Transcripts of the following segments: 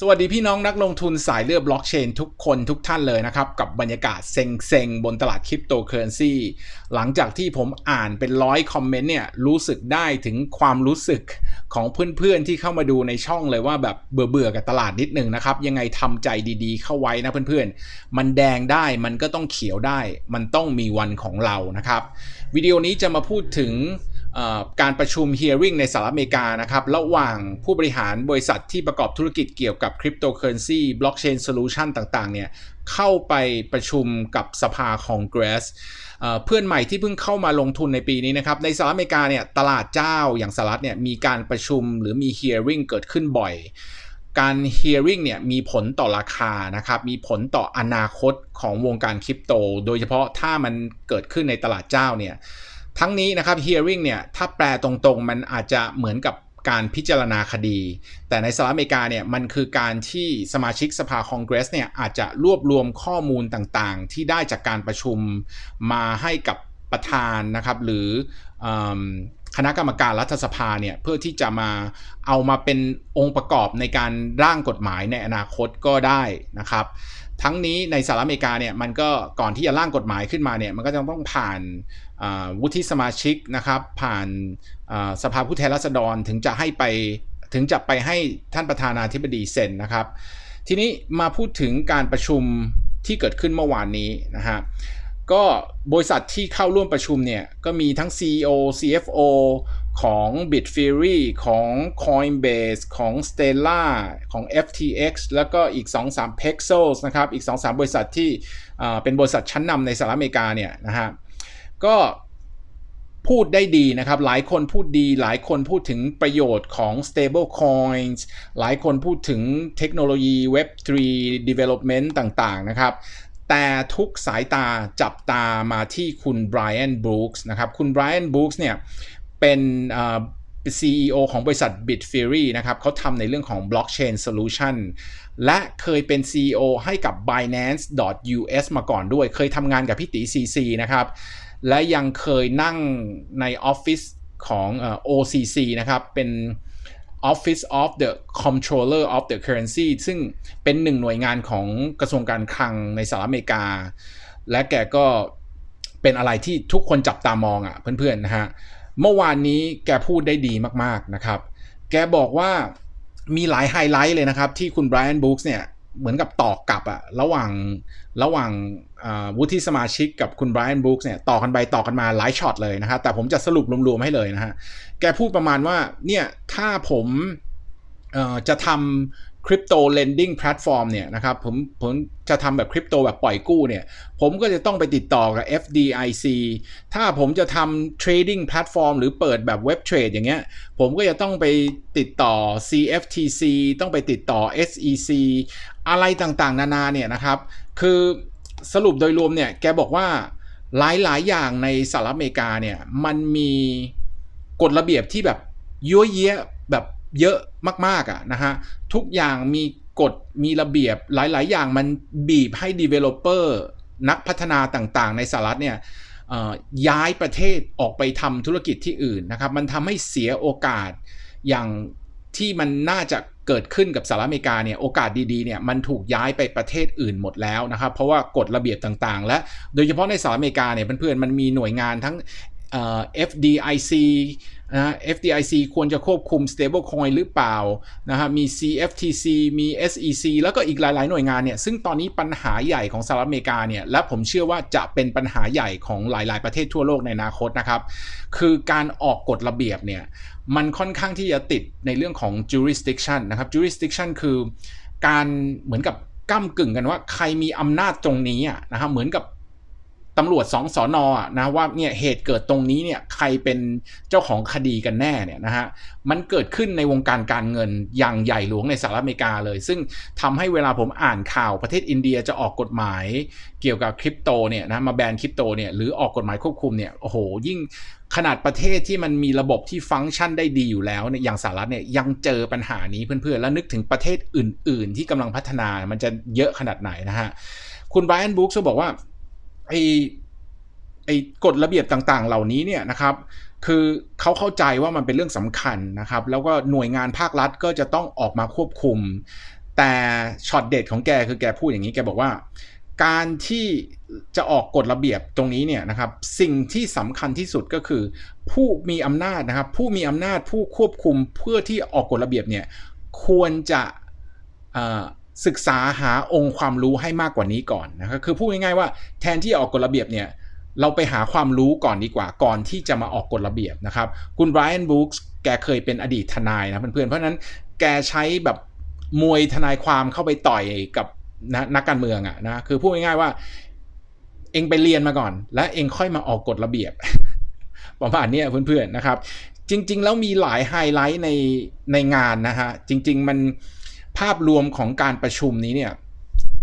สวัสดีพี่น้องนักลงทุนสายเลือดบล็อกเชนทุกคนทุกท่านเลยนะครับ กับบรรยากาศเซ็งๆ บนตลาดคริปโตเคอเรนซีหลังจากที่ผมอ่านเป็นร้อยคอมเมนต์เนี่ย รู้สึกได้ถึงความรู้สึกของเพื่อนๆที่เข้ามาดูในช่องเลยว่าแบบเบื่อๆ กับตลาดนิดนึงนะครับ ยังไงทำใจดีๆ เข้าไว้นะเพื่อนๆ มันแดงได้มันก็ต้องเขียวได้ มันต้องมีวันของเรานะครับ วิดีโอนี้จะมาพูดถึง การประชุม hearing ในสหรัฐอเมริกานะครับ ระหว่างผู้บริหารบริษัทที่ประกอบธุรกิจเกี่ยวกับคริปโตเคอเรนซีบล็อกเชนโซลูชันต่างๆ เนี่ยเข้าไปประชุมกับสภาคองเกรสเพื่อนใหม่ที่เพิ่งเข้ามาลงทุนในปีนี้นะครับ ในสหรัฐอเมริกาเนี่ยตลาดเจ้าอย่างสหรัฐเนี่ยมีการประชุมหรือมี hearing เกิดขึ้นบ่อยการ hearing เนี่ยมีผลต่อราคานะครับ มีผลต่ออนาคตของวงการคริปโต โดยเฉพาะถ้ามันเกิดขึ้นในตลาดเจ้าเนี่ย ทั้งนี้นะครับ hearing เนี่ยถ้าแปลตรงๆ มันอาจจะเหมือนกับการพิจารณาคดี แต่ในสหรัฐอเมริกาเนี่ยมันคือการที่สมาชิกสภาคองเกรสเนี่ยอาจจะรวบรวมข้อมูลต่างๆ ที่ได้จากการประชุมมาให้กับประธานนะครับหรือคณะกรรมการรัฐสภาเนี่ยเพื่อที่จะมาเอามาเป็นองค์ประกอบในการร่างกฎหมายในอนาคตก็ได้นะครับ ทั้งนี้ในสหรัฐอเมริกาเนี่ยมันก็ก่อนที่จะร่างกฎหมายขึ้นมาเนี่ยมันก็จะต้องผ่านวุฒิสมาชิกนะครับ ผ่านสภาผู้แทนราษฎรถึงจะให้ไปถึงจะไปให้ท่านประธานาธิบดีเซ็นนะครับ ทีนี้มาพูดถึงการประชุมที่เกิดขึ้นเมื่อวานนี้นะฮะก็บริษัทที่เข้าร่วมประชุมเนี่ยก็มีทั้ง CEO CFO ของ Bitfury ของ Coinbase ของ Stella ของ FTX แล้วก็อีก 2-3 Pexels นะครับ อีก 2-3 บริษัทที่เป็นบริษัทชั้นนำในสหรัฐอเมริกาเนี่ยนะฮะก็พูดได้ดีนะครับ หลายคนพูดดี หลายคนพูดถึงประโยชน์ของ stable coins หลายคนพูดถึงเทคโนโลยี Web3 development ต่างๆ นะครับ แต่ทุกสายตาจับตามาที่คุณไบรอันบรูคส์นะครับ คุณไบรอันบ รูคส์เนี่ยเป็น CEO ของบริษัท Bitfury นะครับเขาทำในเรื่องของ blockchain solution และเคยเป็น CEO ให้กับ Binance.us มาก่อนด้วย เคยทำงานกับพี่ตี CC นะครับ และยังเคยนั่งในออฟฟิศของ OCC นะครับ เป็น Office of the Comptroller of the Currency ซึ่งเป็นหนึ่งหน่วยงานของกระทรวงการคลังในสหรัฐอเมริกา และแกก็เป็นอะไรที่ทุกคนจับตามองอะ่ะเพื่อนๆนะฮะ เมื่อวานนี้แกพูดได้ดีมากๆนะครับ แกบอกว่ามีหลายไฮไลท์เลยนะครับ ที่คุณไบรอันบุ๊กเนี่ยเหมือนกับต่อกลับอะระหว่างระหว่างวุฒิสมาชิกกับคุณไบรอันบุ๊กเนี่ยต่อกันไปต่อกันมาหลายช็อตเลยนะครับแต่ผมจะสรุปรวมๆให้เลยนะฮะแกพูดประมาณว่าเนี่ยถ้าผม จะทำคริปโตเลนดิ้งแพลตฟอร์มเนี่ยนะครับผมผมจะทำแบบคริปโตแบบปล่อยกู้เนี่ย ผมก็จะต้องไปติดต่อกับ FDIC ถ้าผมจะทำเทรดดิ้งแพลตฟอร์มหรือเปิดแบบเว็บเทรดอย่างเงี้ย ผมก็จะต้องไปติดต่อ CFTC ต้องไปติดต่อ SEC อะไรต่างๆ นานาเนี่ยนะครับ คือสรุปโดยรวมเนี่ย แกบอกว่าหลายๆ อย่างในสหรัฐอเมริกาเนี่ย มันมีกฎระเบียบที่แบบยั่วเยะแบบ เยอะมากๆอะนะฮะทุกอย่างมีกฎมีระเบียบหลาย ๆ อย่างมันบีบให้ Developer นักพัฒนาต่างๆ ในสหรัฐเนี่ยย้ายประเทศออกไปทำธุรกิจที่อื่นนะครับ มันทำให้เสียโอกาสอย่างที่มันน่าจะเกิดขึ้นกับสหรัฐอเมริกาเนี่ยโอกาสดีๆเนี่ยมันถูกย้ายไปประเทศอื่นหมดแล้วนะครับ เพราะว่ากฎระเบียบต่างๆ และโดยเฉพาะในสหรัฐอเมริกาเนี่ยเพื่อนๆมันมีหน่วยงานทั้ง FDIC นะ FDIC ควรจะควบคุม stablecoin หรือเปล่านะฮะมี CFTC มี SEC แล้วก็อีกหลาย ๆ หน่วยงานเนี่ยซึ่งตอนนี้ปัญหาใหญ่ของสหรัฐอเมริกาเนี่ยและผมเชื่อว่าจะเป็นปัญหาใหญ่ของหลาย ๆ ประเทศทั่วโลกในอนาคตนะครับ คือการออกกฎระเบียบเนี่ยมันค่อนข้างที่จะติดในเรื่องของ jurisdiction นะครับ jurisdiction คือการเหมือนกับก้ากึ่งกันว่าใครมีอำนาจตรงนี้อะนะครับเหมือนกับ ตำรวจสองสอนอนะว่าเนี่ยเหตุเกิดตรงนี้เนี่ยใครเป็นเจ้าของคดีกันแน่เนี่ยนะฮะมันเกิดขึ้นในวงการการเงินอย่างใหญ่หลวงในสหรัฐอเมริกาเลย ซึ่งทำให้เวลาผมอ่านข่าวประเทศอินเดียจะออกกฎหมายเกี่ยวกับคริปโตเนี่ยนะมาแบนคริปโตเนี่ยหรือออกกฎหมายควบคุมเนี่ยโอ้โหยิ่งขนาดประเทศที่มันมีระบบที่ฟังก์ชันได้ดีอยู่แล้วเนี่ยอย่างสหรัฐเนี่ยยังเจอปัญหานี้เพื่อนๆ แล้วนึกถึงประเทศอื่น ๆ ที่กำลังพัฒนามันจะเยอะขนาดไหนนะฮะคุณไบรอันบุ๊กก็บอกว่า ไอไอ้กฎระเบียบต่างๆ เหล่านี้เนี่ยนะครับ คือเขาเข้าใจว่ามันเป็นเรื่องสำคัญนะครับ แล้วก็หน่วยงานภาครัฐก็จะต้องออกมาควบคุม แต่ช็อตเด็ดของแกคือแกพูดอย่างนี้แกบอกว่า การที่จะออกกฎระเบียบตรงนี้เนี่ยนะครับ สิ่งที่สำคัญที่สุดก็คือ ผู้มีอำนาจนะครับ ผู้มีอำนาจผู้ควบคุมเพื่อที่ออกกฎระเบียบเนี่ยควรจะ ศึกษาหาองค์ความรู้ให้มากกว่านี้ก่อนนะครับคือพูดง่ายๆว่าแทนที่ออกกฎระเบียบเนี่ยเราไปหาความรู้ก่อนดีกว่าก่อนที่จะมาออกกฎระเบียบนะครับคุณไบรอันบุ๊กส์แกเคยเป็นอดีตทนายนะเพื่อนๆเพราะนั้นแกใช้แบบมวยทนายความเข้าไปต่อยกับนะนักการเมืองอะนะคือพูดง่ายๆว่า เองไปเรียนมาก่อน แล้วเองค่อยมาออกกฎระเบียบประมาณนี้เพื่อนๆนะครับ จริง ๆ แล้วมีหลายไฮไลท์ในในงานนะฮะจริง ๆ มัน ภาพรวมของการประชุมนี้เนี่ย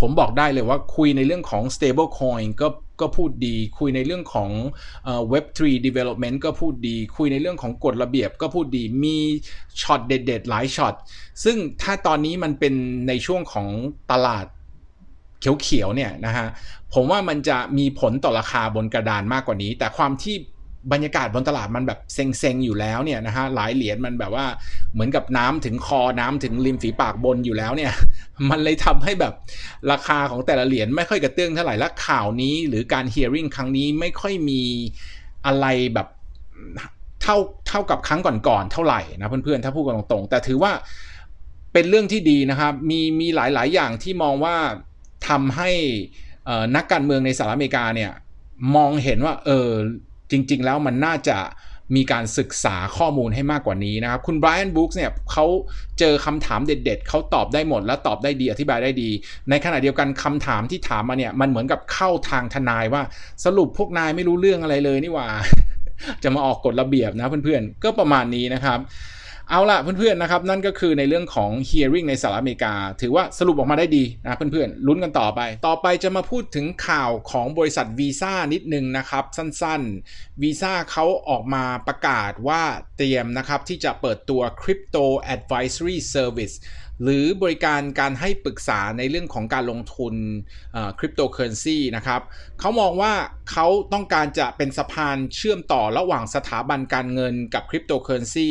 ผมบอกได้เลยว่าคุยในเรื่องของ stable coin ก็ก็พูดดีคุยในเรื่องของ web 3 development ก็พูดดี คุยในเรื่องของกฎระเบียบก็พูดดีมีช็อตเด็ดๆ หลายช็อตซึ่งถ้าตอนนี้มันเป็นในช่วงของตลาดเขียวๆเนี่ยนะฮะผมว่ามันจะมีผลต่อราคาบนกระดานมากกว่านี้ แต่ความที่ บรรยากาศบนตลาดมันแบบเซ็งๆอยู่แล้วเนี่ยนะฮะหลายเหรียญมันแบบว่าเหมือนกับน้ำถึงคอน้ำถึงริมฝีปากบนอยู่แล้วเนี่ยมันเลยทำให้แบบราคาของแต่ละเหรียญไม่ค่อยกระเตื้องเท่าไหร่และข่าวนี้หรือการเฮียริ่งครั้งนี้ไม่ค่อยมีอะไรแบบเท่าเท่ากับครั้งก่อนๆเท่าไหร่นะเพื่อนๆถ้าพูดกันตรงๆ แต่ถือว่าเป็นเรื่องที่ดีนะครับมีมีหลายๆอย่างที่มองว่าทำให้นักการเมืองในสหรัฐอเมริกาเนี่ยมองเห็นว่าเออ จริง ๆ แล้วมันน่าจะมีการศึกษาข้อมูลให้มากกว่านี้นะครับ คุณไบรอันบุ๊กเนี่ยเขาเจอคำถามเด็ด ๆ เขาตอบได้หมด และตอบได้ดีอธิบายได้ดี ในขณะเดียวกันคำถามที่ถามมาเนี่ยมันเหมือนกับเข้าทางทนายว่าสรุปพวกนายไม่รู้เรื่องอะไรเลยนี่ว่า จะมาออกกฎระเบียบนะเพื่อนๆ ก็ประมาณนี้นะครับ เอาละเพื่อนๆนะครับนั่นก็คือในเรื่องของ hearing ในสหรัฐอเมริกา ถือว่าสรุปออกมาได้ดีนะเพื่อนๆลุ้นกันต่อไป ต่อไปจะมาพูดถึงข่าวของบริษัทวีซ่านิดนึงนะครับสั้นๆวีซ่าเขาออกมาประกาศว่าเตรียมนะครับที่จะเปิดตัว Crypto Advisory Service หรือบริการการให้ปรึกษาในเรื่องของการลงทุนคริปโตเคอเรนซีนะครับเขามองว่าเขาต้องการจะเป็นสะพานเชื่อมต่อระหว่างสถาบันการเงินกับคริปโตเคอเรนซี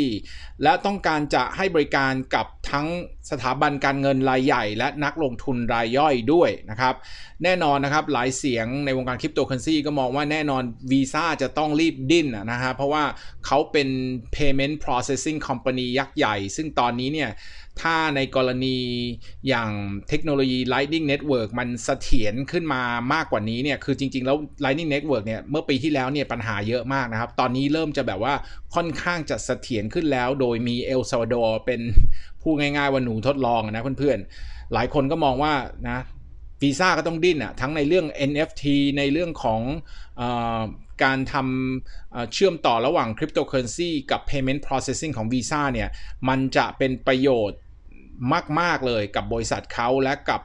และต้องการจะให้บริการกับทั้งสถาบันการเงินรายใหญ่ และนักลงทุนรายย่อยด้วยนะครับ แน่นอนนะครับหลายเสียงในวงการคริปโตเคอเรนซีก็มองว่าแน่นอนวีซ่าจะต้องรีบดิ้นนะฮะเพราะว่าเขาเป็น payment processing company ยักษ์ใหญ่ ซึ่งตอนนี้เนี่ยถ้าในกรณีอย่างเทคโนโลยี Lightning Network มันเสถียรขึ้นมามากกว่านี้เนี่ย คือจริง ๆ แล้ว Lightning Network เนี่ย เมื่อปีที่แล้วเนี่ยปัญหาเยอะมากนะครับ ตอนนี้เริ่มจะแบบว่าค่อนข้างจะเสถียรขึ้นแล้ว โดยมีเอลซาวาดอร์เป็นผู้ง่ายๆว่าหนูทดลองนะเพื่อนๆ หลายคนก็มองว่านะวีซ่าก็ต้องดิ้นอะทั้งในเรื่อง NFT ในเรื่องของอ การทำเชื่อมต่อระหว่างคริปโตเคอเรนซีกับ payment processing ของ Visa เนี่ย มันจะเป็นประโยชน์มาก ๆ เลยกับบริษัทเขาและกับ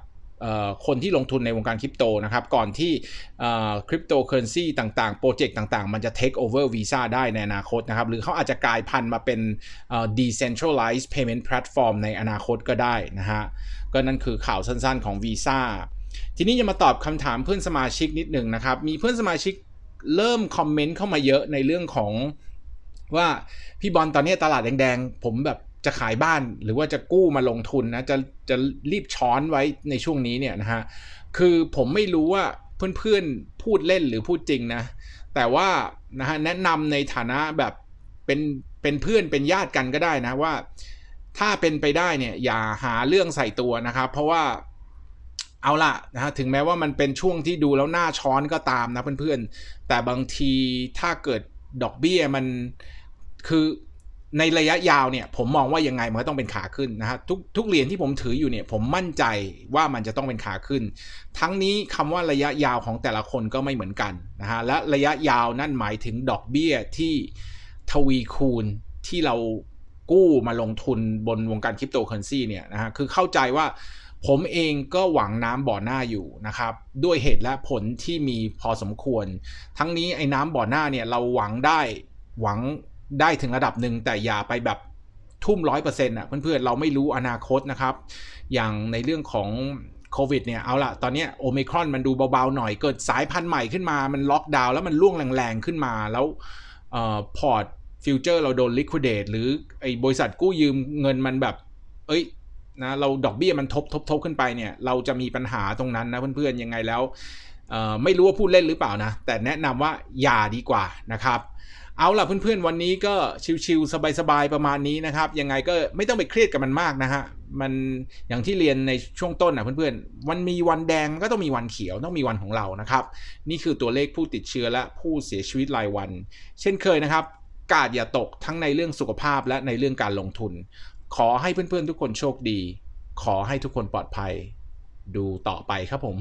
คนที่ลงทุนในวงการคริปโตนะครับ ก่อนที่คริปโตเคอเรนซีต่างๆ โปรเจกต์ต่างๆ มันจะ take over Visa ได้ในอนาคตนะครับ หรือเขาอาจจะกลายพันธุ์มาเป็น decentralized payment platform ในอนาคตก็ได้นะฮะ ก็นั่นคือข่าวสั้นๆของ Visa ทีนี้จะมาตอบคำถามเพื่อนสมาชิกนิดหนึ่งนะครับ มีเพื่อนสมาชิก เริ่มคอมเมนต์เข้ามาเยอะในเรื่องของว่าพี่บอลตอนนี้ตลาดแดงๆ ผมแบบจะขายบ้านหรือว่าจะกู้มาลงทุนนะจะจะรีบช้อนไว้ในช่วงนี้เนี่ยนะฮะคือผมไม่รู้ว่าเพื่อนๆพูดเล่นหรือพูดจริงนะ แต่ว่านะฮะแนะนำในฐานะแบบเป็นเป็นเพื่อนเป็นญาติกันก็ได้นะว่า ถ้าเป็นไปได้เนี่ยอย่าหาเรื่องใส่ตัวนะครับ เพราะว่า เอาละนะฮะถึงแม้ว่ามันเป็นช่วงที่ดูแล้วหน้าช้อนก็ตามนะเพื่อนๆ แต่บางทีถ้าเกิดดอกเบี้ยมันคือในระยะยาวเนี่ยผมมองว่ายังไงมันก็ต้องเป็นขาขึ้นนะฮะทุกทุกเหรียญที่ผมถืออยู่เนี่ยผมมั่นใจว่ามันจะต้องเป็นขาขึ้น ทั้งนี้คำว่าระยะยาวของแต่ละคนก็ไม่เหมือนกันนะฮะและระยะยาวนั่นหมายถึงดอกเบี้ยที่ทวีคูณที่เรากู้มาลงทุนบนวงการคริปโตเคอเรนซีเนี่ยนะฮะคือเข้าใจว่า ผมเองก็หวังน้ำบ่อหน้าอยู่นะครับ ด้วยเหตุและผลที่มีพอสมควร ทั้งนี้ไอ้น้ำบ่อหน้าเนี่ยเราหวังได้หวังได้ถึงระดับหนึ่งแต่อย่าไปแบบทุ่มร้อยเปอร์เซ็นต์อะเพื่อนๆเราไม่รู้อนาคตนะครับ อย่างในเรื่องของโควิดเนี่ยเอาละตอนนี้โอมิครอนมันดูเบาๆหน่อยเกิดสายพันธุ์ใหม่ขึ้นมามันล็อกดาวน์แล้วมันล่วงแรงๆขึ้นมาแล้วพอร์ตฟิวเจอร์เราโดนลิควิดเดตหรือไอ้บริษัทกู้ยืมเงินมันแบบ เอ้ย นะเราดอกเบี้ยมันทบทบทบขึ้นไปเนี่ย เราจะมีปัญหาตรงนั้นนะเพื่อนๆยังไงแล้วไม่รู้ว่าพูดเล่นหรือเปล่านะ แต่แนะนำว่าอย่าดีกว่านะครับเอาล่ะเพื่อนๆ วันนี้ก็ชิวๆสบายๆ ประมาณนี้นะครับ ยังไงก็ไม่ต้องไปเครียดกับมันมากนะฮะ มันอย่างที่เรียนในช่วงต้นนะเพื่อนๆ วันมีวันแดงก็ต้องมีวันเขียวต้องมีวันของเรานะครับ นี่คือตัวเลขผู้ติดเชื้อและผู้เสียชีวิตรายวัน เช่นเคยนะครับ กาดอย่าตกทั้งในเรื่องสุขภาพและในเรื่องการลงทุน ขอให้เพื่อนๆทุกคนโชคดี ขอให้ทุกคนปลอดภัย ดูต่อไปครับผม